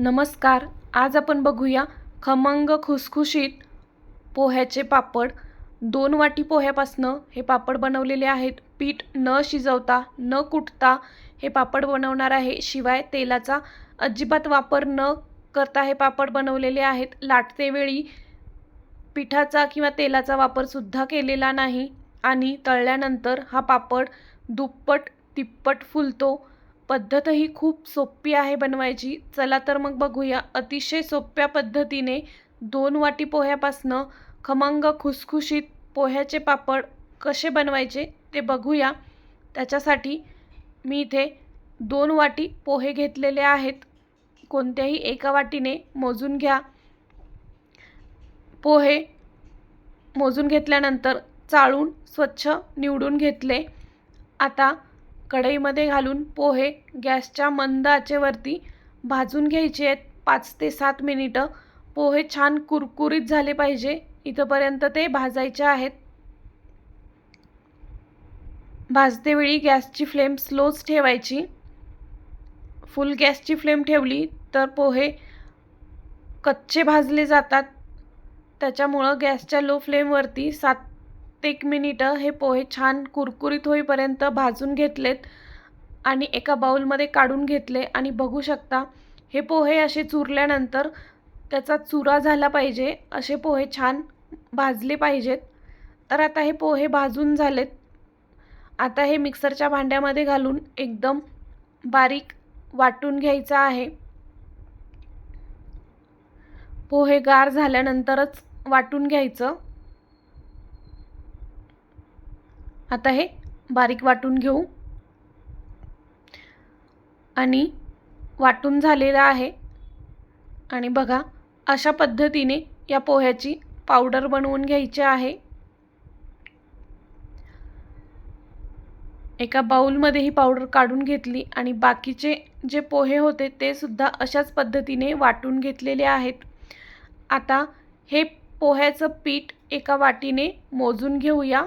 नमस्कार आज आपण बघूया खमंग खुसखुशीत पोह्याचे पापड. दोन वाटी पोह्यापासनं हे पापड बनवलेले आहेत. पीठ न शिजवता न कुटता हे पापड बनवणार आहे. शिवाय तेलाचा अजिबात वापर न करता हे पापड बनवलेले आहेत. लाटतेवेळी पिठाचा किंवा तेलाचा वापरसुद्धा केलेला नाही आणि तळल्यानंतर हा पापड दुप्पट तिप्पट फुलतो. पद्धतही खूप सोपी आहे बनवायची. चला तर मग बघूया. अतिशय सोप्या पद्धतीने दोन वाटी पोह्यापासनं खमंग खुसखुशीत पोह्याचे पापड कसे बनवायचे ते बघूया. त्याच्यासाठी मी इथे दोन वाटी पोहे घेतलेले आहेत. कोणत्याही एका वाटीने मोजून घ्या. पोहे मोजून घेतल्यानंतर चाळून स्वच्छ निवडून घेतले. आता कढईमध्ये घालून पोहे गॅसच्या मंद आचेवरती भाजून घ्यायचे आहेत. पाच ते सात मिनिटं. पोहे छान कुरकुरीत झाले पाहिजे. इथंपर्यंत ते भाजायचे आहेत. भाजतेवेळी गॅसची फ्लेम स्लोच ठेवायची. फुल गॅसची फ्लेम ठेवली तर पोहे कच्चे भाजले जातात. त्याच्यामुळं गॅसच्या लो फ्लेमवरती सात एक मिनिटं हे पोहे छान कुरकुरीत होईपर्यंत भाजून घेतलेत आणि एका बाऊलमध्ये काढून घेतले. आणि बघू शकता हे पोहे असे चुरल्यानंतर त्याचा चुरा झाला पाहिजे. असे पोहे छान भाजले पाहिजेत. तर आता हे पोहे भाजून झालेत. आता हे मिक्सरच्या भांड्यामध्ये घालून एकदम बारीक वाटून घ्यायचं आहे. पोहे गार झाल्यानंतरच वाटून घ्यायचं. आता हे बारीक वाटून घेऊ. आणि वाटून झालेलं आहे. आणि बघा अशा पद्धतीने या पोह्याची पावडर बनवून घ्यायची आहे. एका बाऊलमध्ये ही पावडर काढून घेतली आणि बाकीचे जे पोहे होते ते सुद्धा अशाच पद्धतीने वाटून घेतलेले आहेत. आता हे पोह्याचं पीठ एका वाटीने मोजून घेऊया.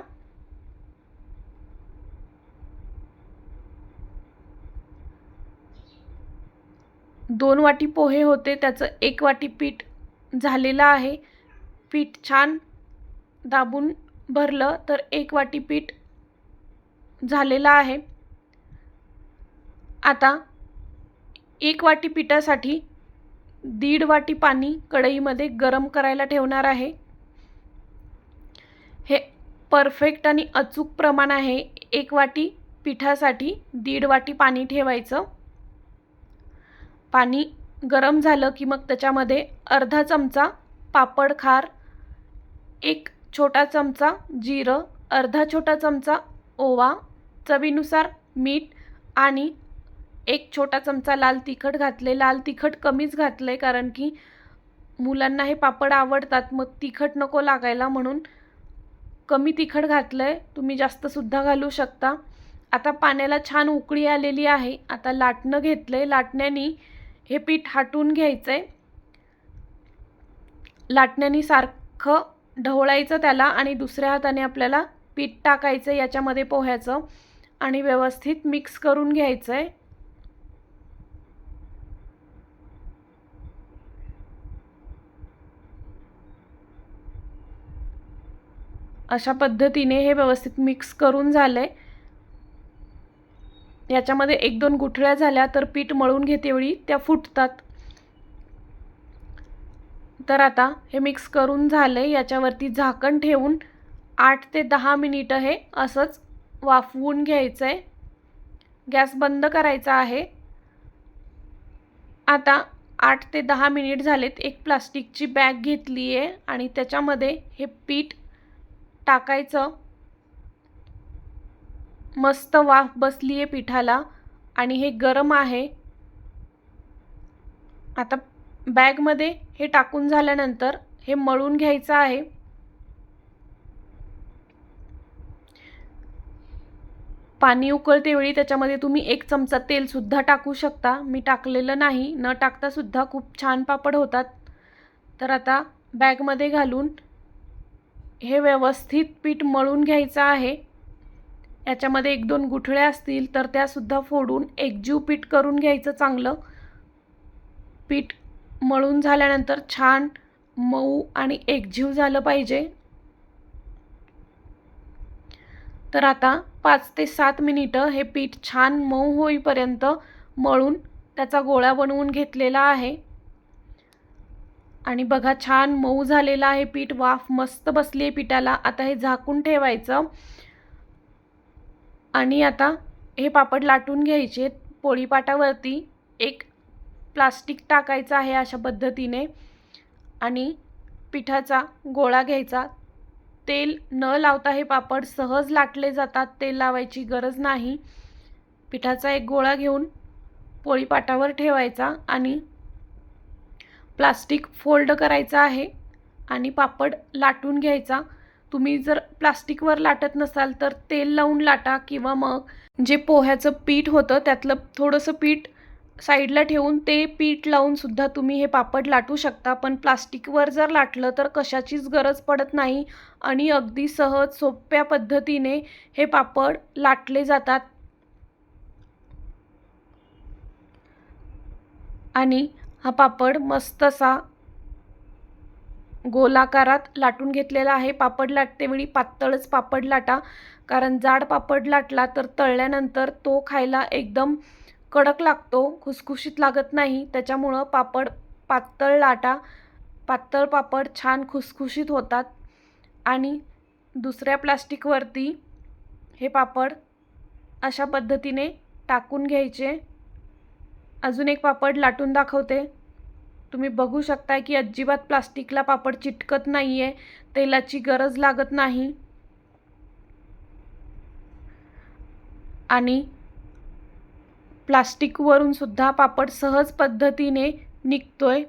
दोन वाटी पोहे होते त्याचं एक वाटी पीठ झालेलं आहे. पीठ छान दाबून भरलं तर एक वाटी पीठ झालेलं आहे. आता एक वाटी पिठासाठी दीड वाटी पाणी कढईमध्ये गरम करायला ठेवणार आहे. हे परफेक्ट आणि अचूक प्रमाण आहे. एक वाटी पिठासाठी दीड वाटी पाणी ठेवायचं. पाणी गरम झालं की मग त्याच्यामध्ये अर्धा चमचा पापड खार एक छोटा चमचा जिरं अर्धा छोटा चमचा ओवा चवीनुसार मीठ आणि एक छोटा चमचा लाल तिखट घातले. लाल तिखट कमीच घातलं आहे कारण की मुलांना हे पापड आवडतात. मग तिखट नको लागायला म्हणून कमी तिखट घातलं आहे तुम्ही जास्तसुद्धा घालू शकता. आता पाण्याला छान उकळी आलेली आहे. आता लाटणं घेतलं आहे लाटण्याने हे पीठ हाटून घ्यायचं आहे लाटण्याने सारखं ढवळायचं त्याला आणि दुसऱ्या हाताने आपल्याला पीठ टाकायचं याच्यामध्ये पोह्याचं आणि व्यवस्थित मिक्स करून घ्यायचं आहे अशा पद्धतीने हे व्यवस्थित मिक्स करून झालं आहे याच्यामध्ये एक दोन गुठळ्या झाल्या तर पीठ मळून घेतेवेळी त्या फुटतात. तर आता हे मिक्स करून झालं आहे याच्यावरती झाकण ठेवून आठ ते दहा मिनिटं हे असंच वाफवून घ्यायचं आहे गॅस बंद करायचा आहे. आता आठ ते दहा मिनिट झालेत. एक प्लास्टिकची बॅग घेतली आहे आणि त्याच्यामध्ये हे पीठ टाकायचं. मस्त वाफ बसली आहे पिठाला आणि हे गरम आहे. आता बॅगमध्ये हे टाकून झाल्यानंतर हे मळून घ्यायचं आहे. पाणी उकळते वेळी त्याच्यामध्ये तुम्ही एक चमचा तेलसुद्धा टाकू शकता. मी टाकलेलं नाही न टाकतासुद्धा खूप छान पापड होतात. तर आता बॅगमध्ये घालून हे व्यवस्थित पीठ मळून घ्यायचं आहे. याच्यामध्ये एक दोन गुठळ्या असतील तर त्यासुद्धा फोडून एकजीव पीठ करून घ्यायचं चांगलं. पीठ मळून झाल्यानंतर छान मऊ आणि एकजीव झालं पाहिजे. तर आता पाच ते सात मिनिटं हे पीठ छान मऊ होईपर्यंत मळून त्याचा गोळा बनवून घेतलेला आहे. आणि बघा छान मऊ झालेलं आहे पीठ. वाफ मस्त बसली आहे पिठाला. आता हे झाकून ठेवायचं. आणि आता हे पापड लाटून घ्यायचे. पोळीपाटावरती एक प्लास्टिक टाकायचं आहे अशा पद्धतीने. आणि पिठाचा गोळा घ्यायचा. तेल न लावता हे पापड सहज लाटले जातात. तेल लावायची गरज नाही. पिठाचा एक गोळा घेऊन पोळीपाटावर ठेवायचा आणि प्लास्टिक फोल्ड करायचा आहे. आणि पापड लाटून घ्यायचा. तुम्ही जर प्लास्टिकवर लाटत नसाल तर तेल लावून लाटा किंवा मग जे पोह्याचं पीठ होतं त्यातलं थोडंसं पीठ साईडला ठेवून ते पीठ लावूनसुद्धा तुम्ही हे पापड लाटू शकता. पण प्लास्टिकवर जर लाटलं तर कशाचीच गरज पडत नाही आणि अगदी सहज सोप्या पद्धतीने हे पापड लाटले जातात. आणि हा पापड मस्त असा गोलाकारात लाटून घेतलेला आहे. पापड लाटतेवेळी पातळच पापड लाटा. कारण जाड पापड लाटला तर तळल्यानंतर तो खायला एकदम कडक लागतो खुसखुशीत लागत नाही. त्याच्यामुळं पापड पातळ लाटा. पातळ पापड छान खुसखुशीत होतात. आणि दुसऱ्या प्लास्टिकवरती हे पापड अशा पद्धतीने टाकून घ्यायचे. अजून एक पापड लाटून दाखवते. तुम्ही बघू शकता की अजिबात प्लास्टिकला पापड चिटकत नाही आहे तेलाची गरज लागत नाही. आणि प्लास्टिकवरून सुद्धा पापड सहज पद्धतीने निघतोय.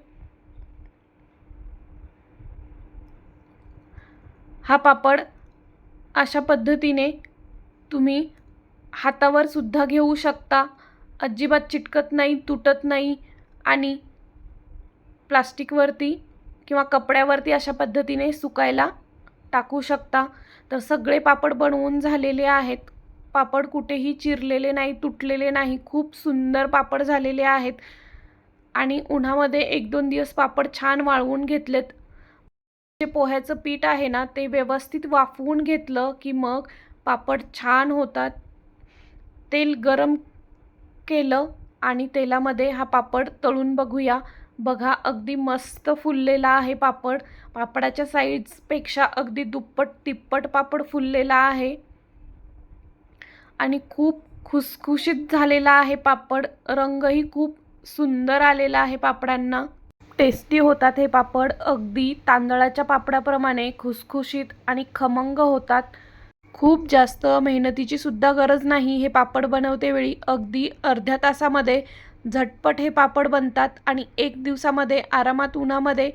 हा पापड अशा पद्धतीने तुम्ही हातावर सुद्धा घेऊ शकता. अजिबात चिटकत नाही तुटत नाही आणि प्लास्टिकवरती किंवा कपड्यावरती अशा पद्धतीने सुकायला टाकू शकता. तर सगळे पापड बनवून झालेले आहेत. पापड कुठेही चिरलेले नाही तुटलेले नाही. खूप सुंदर पापड झालेले आहेत. आणि उन्हामध्ये एक दोन दिवस पापड छान वाळवून घेतलेत. जे पोह्याचं पीठ आहे ना ते व्यवस्थित वाफवून घेतलं की मग पापड छान होतात. तेल गरम केलं आणि तेलामध्ये हा पापड तळून बघूया. बघा अगदी मस्त फुललेला आहे पापड. पापडाच्या साईजपेक्षा अगदी दुप्पट तिप्पट पापड फुललेला आहे. आणि खूप खुसखुशीत झालेला आहे पापड. रंगही खूप सुंदर आलेला आहे पापडांना. टेस्टी होतात हे पापड. अगदी तांदळाच्या पापडाप्रमाणे खुसखुशीत आणि खमंग होतात. खूप जास्त मेहनतीची सुद्धा गरज नाही हे पापड बनवते वेळी अगदी अर्ध्या तासामध्ये झटपट हे पापड बनतात आणि एक दिवसामध्ये आरामात उन्हामध्ये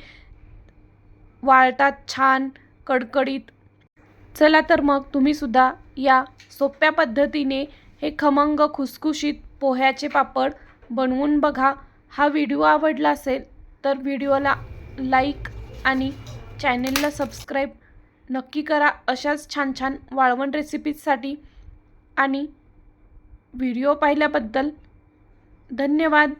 वाळतात छान कडकडीत. चला तर मग तुम्हीसुद्धा या सोप्या पद्धतीने हे खमंग खुसखुशीत पोह्याचे पापड बनवून बघा. हा व्हिडिओ आवडला असेल तर व्हिडिओला लाईक आणि चॅनेलला सबस्क्राईब नक्की करा. अशाच छान छान वाळवण रेसिपीजसाठी आणि व्हिडिओ पाहिल्याबद्दल धन्यवाद.